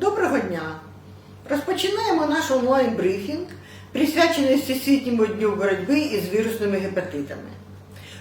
Доброго дня! Розпочинаємо наш онлайн-брифінг, присвячений Всесвітньому дню боротьби із вірусними гепатитами.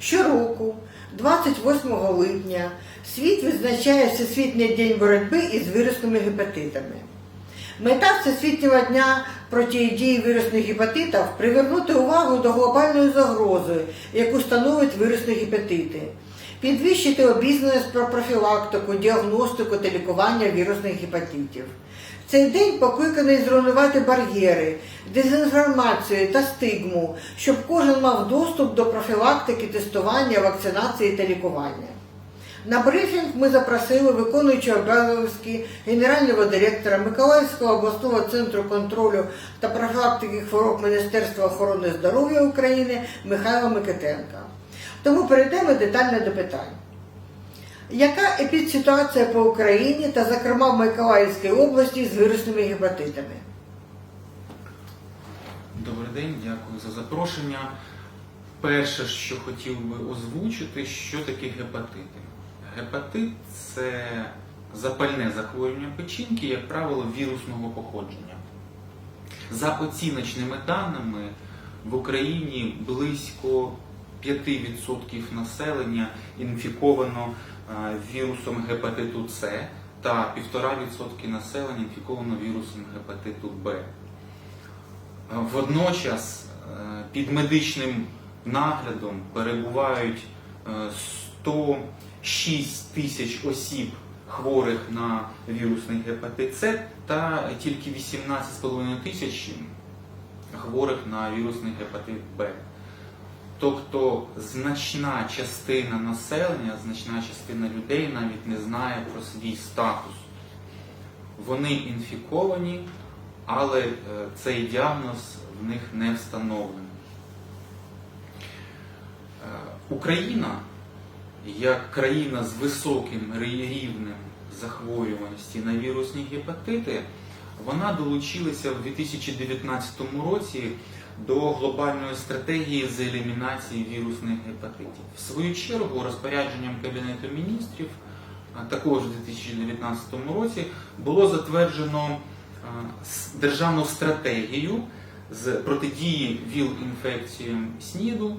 Щороку, 28 липня, світ відзначає Всесвітній день боротьби із вірусними гепатитами. Мета Всесвітнього дня протидії вірусних гепатитів привернути увагу до глобальної загрози, яку становить вірусні гепатити, підвищити обізнаність про профілактику, діагностику та лікування вірусних гепатитів. Цей день покликаний зруйнувати бар'єри, дезінформацію та стигму, щоб кожен мав доступ до профілактики, тестування, вакцинації та лікування. На брифінг ми запросили виконуючого обов'язки генерального директора Миколаївського обласного центру контролю та профілактики хвороб Міністерства охорони здоров'я України Михайла Микитенка. Тому перейдемо детально до питань. Яка епідситуація по Україні та, зокрема, в Миколаївській області з вірусними гепатитами? Добрий день, дякую за запрошення. Перше, що хотів би озвучити, що таке гепатити. Гепатит це запальне захворювання печінки, як правило, вірусного походження. За оціночними даними, в Україні близько 5% населення інфіковано е, вірусом гепатиту С та 1,5% населення інфіковано вірусом гепатиту Б. Водночас е, під медичним наглядом перебувають е, 106 тисяч осіб хворих на вірусний гепатит С та тільки 18,5 тисяч хворих на вірусний гепатит Б. Тобто значна частина населення, значна частина людей навіть не знає про свій статус. Вони інфіковані, але е, цей діагноз в них не встановлений. Е, Україна, як країна з високим рівнем захворюваності на вірусні гепатити, вона долучилася в 2019 році до глобальної стратегії з елімінації вірусних гепатитів. В свою чергу, розпорядженням Кабінету міністрів, також у 2019 році, було затверджено е, державну стратегію з протидії ВІЛ-інфекціям СНІДу,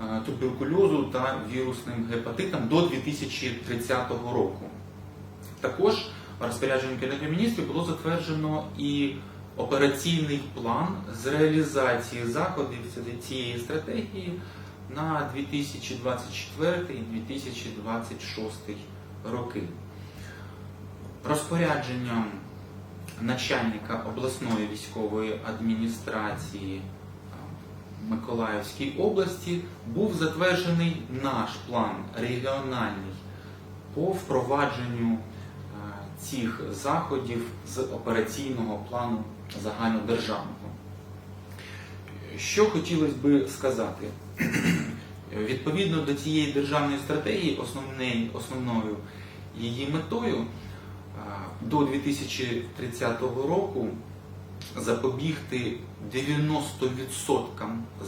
е, туберкульозу та вірусним гепатитам до 2030 року. Також розпорядженням Кабінету міністрів було затверджено і операційний план з реалізації заходів цієї стратегії на 2024-2026 роки. Розпорядженням начальника обласної військової адміністрації Миколаївській області був затверджений наш план регіональний по впровадженню цих заходів з операційного плану загальнодержавного. Що хотілося би сказати? Відповідно до цієї державної стратегії, основною, основною її метою е, до 2030 року запобігти 90%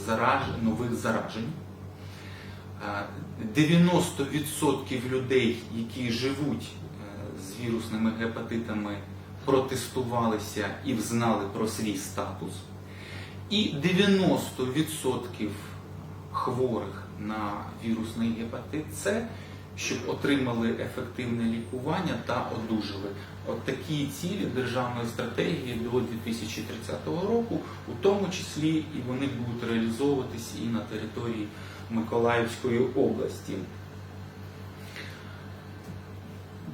зараж... нових заражень. Е, 90% людей, які живуть е, з вірусними гепатитами, протестувалися і взнали про свій статус. І 90% хворих на вірусний гепатит С, щоб отримали ефективне лікування та одужали. От такі цілі державної стратегії до 2030 року, у тому числі і вони будуть реалізовуватися і на території Миколаївської області.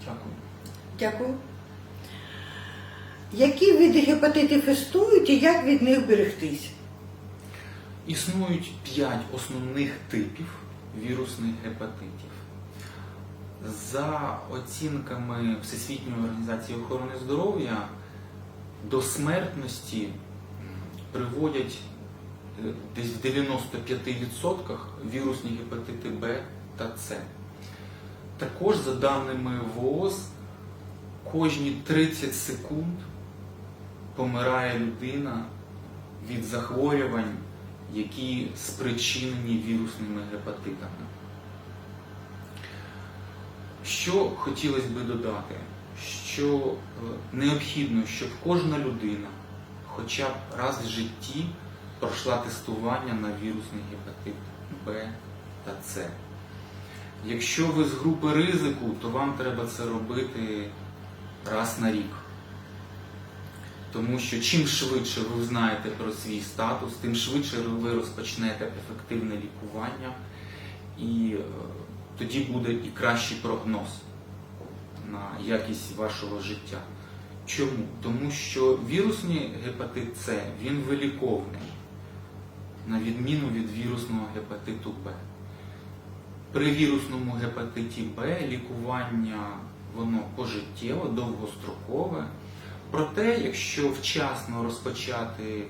Дякую. Дякую. Які види гепатитів існують і як від них берегтись? Існують п'ять основних типів вірусних гепатитів. За оцінками Всесвітньої організації охорони здоров'я, до смертності приводять е, десь в 95% вірусні гепатити Б та С. Також, за даними ВООЗ, кожні 30 секунд помирає людина від захворювань, які спричинені вірусними гепатитами. Що хотілося би додати? що е, необхідно, щоб кожна людина хоча б раз в житті пройшла тестування на вірусний гепатит Б та С. Якщо ви з групи ризику, то вам треба це робити раз на рік. Тому що чим швидше ви знаєте про свій статус, тим швидше ви розпочнете ефективне лікування, і е, тоді буде і кращий прогноз на якість вашого життя. Чому? Тому що вірусний гепатит С він виліковний, на відміну від вірусного гепатиту Б. При вірусному гепатиті Б лікування воно пожиттєво, довгострокове. Проте, якщо вчасно розпочати е,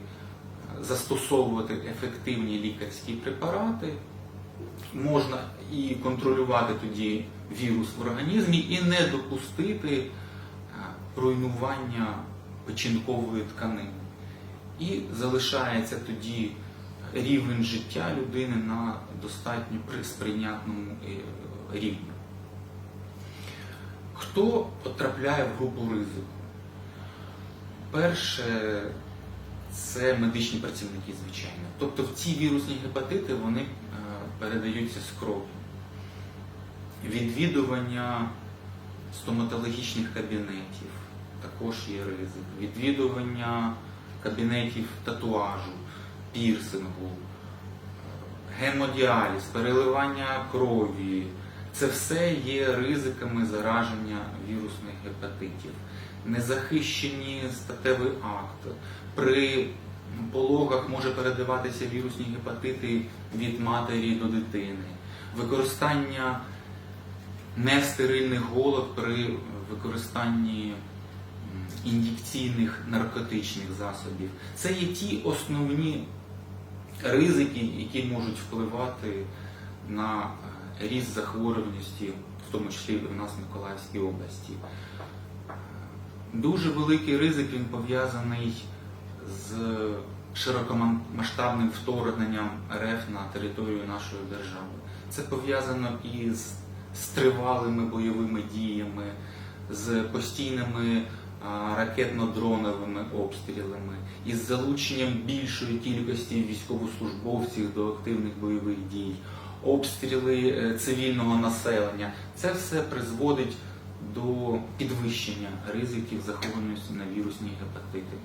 застосовувати ефективні лікарські препарати, можна і контролювати тоді вірус в організмі і не допустити е, руйнування печінкової тканини. І залишається тоді рівень життя людини на достатньо сприйнятному е, рівні. Хто потрапляє в групу ризику? Перше, це медичні працівники, звичайно. Тобто ці вірусні гепатити вони е, передаються з кров'ю. Відвідування стоматологічних кабінетів також є ризик. Відвідування кабінетів татуажу, пірсингу, е, гемодіаліз, переливання крові. Це все є ризиками зараження вірусних гепатитів. Незахищені статевий акт. При пологах може передаватися вірусні гепатити від матері до дитини. Використання нестерильних голок при використанні ін'єкційних наркотичних засобів. Це є ті основні ризики, які можуть впливати на е, ріст захворюваності, в тому числі і в нас в Миколаївській області. Дуже великий ризик він пов'язаний з широкомасштабним вторгненням РФ на територію нашої держави. Це пов'язано і з, з тривалими бойовими діями, з постійними ракетно-дроновими обстрілами, із залученням більшої кількості військовослужбовців до активних бойових дій, обстріли е, цивільного населення. Це все призводить до підвищення ризиків захворюваності на вірусні гепатити.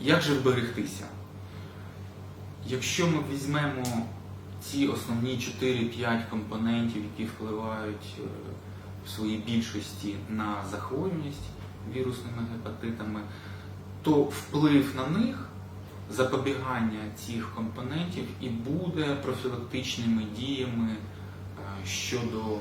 Як же вберегтися? Якщо ми візьмемо ці основні 4-5 компонентів, які впливають е, в своїй більшості на захворюваність вірусними гепатитами, то вплив на них, запобігання цих компонентів і буде профілактичними діями е, щодо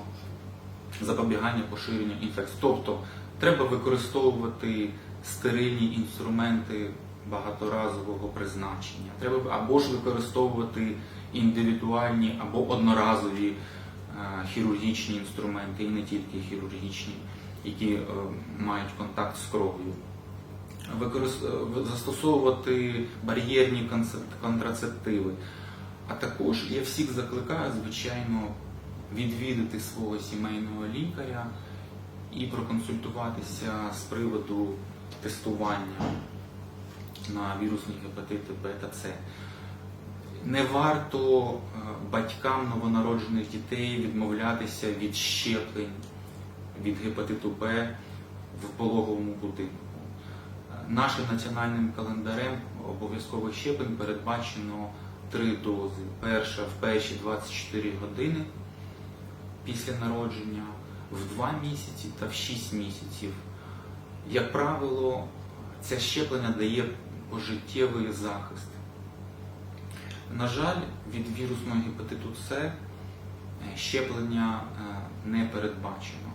запобігання поширенню інфекцій. Тобто треба використовувати стерильні інструменти багаторазового призначення. Треба або ж використовувати індивідуальні або одноразові е, хірургічні інструменти, і не тільки хірургічні, які е, мають контакт з кров'ю. Е, Застосовувати бар'єрні контрацептиви. А також я всіх закликаю, звичайно, відвідати свого сімейного лікаря і проконсультуватися з приводу тестування на вірусні гепатити Б та С. Не варто е, батькам новонароджених дітей відмовлятися від щеплень від гепатиту Б в пологовому будинку. Е, Нашим національним календарем обов'язкових щеплень передбачено три дози. Перша в перші 24 години після народження, в 2 місяці та в 6 місяців. Як правило, це щеплення дає пожиттєвий захист. На жаль, від вірусного гепатиту С е, щеплення е, не передбачено.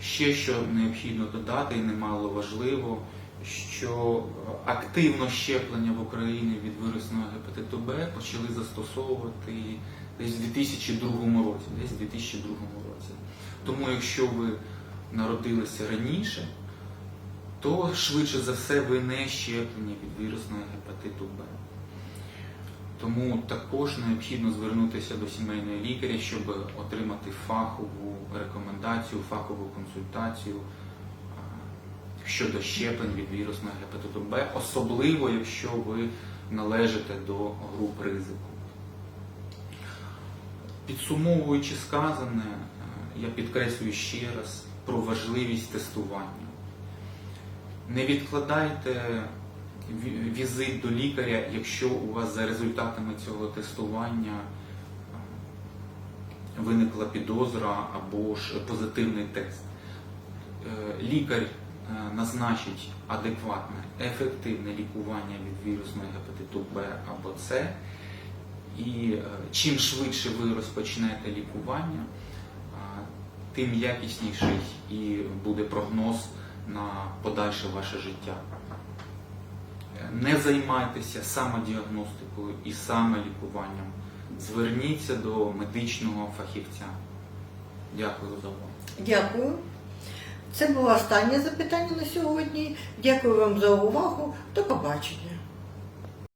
Ще що необхідно додати, і немало важливо, що активно щеплення в Україні від вірусного гепатиту Б почали застосовувати десь у 2002 році. Десь у 2002 році. Тому якщо ви народилися раніше, то швидше за все ви не щеплені від вірусного гепатиту Б. Тому також необхідно звернутися до сімейного лікаря, щоб отримати фахову рекомендацію, фахову консультацію щодо щеплень від вірусного гепатиту Б, особливо якщо ви належите до груп ризику. Підсумовуючи сказане, е, я підкреслюю ще раз про важливість тестування. Не відкладайте візит до лікаря, якщо у вас за результатами цього тестування е, виникла підозра або ж позитивний тест. Е, Лікар назначить адекватне, ефективне лікування від вірусного гепатиту Б або С. І е, чим швидше ви розпочнете лікування, тим якісніший і буде прогноз на подальше ваше життя. Е, Не займайтеся самодіагностикою і самолікуванням. Зверніться до медичного фахівця. Дякую за увагу. Дякую. Це було останнє запитання на сьогодні. Дякую вам за увагу. До побачення.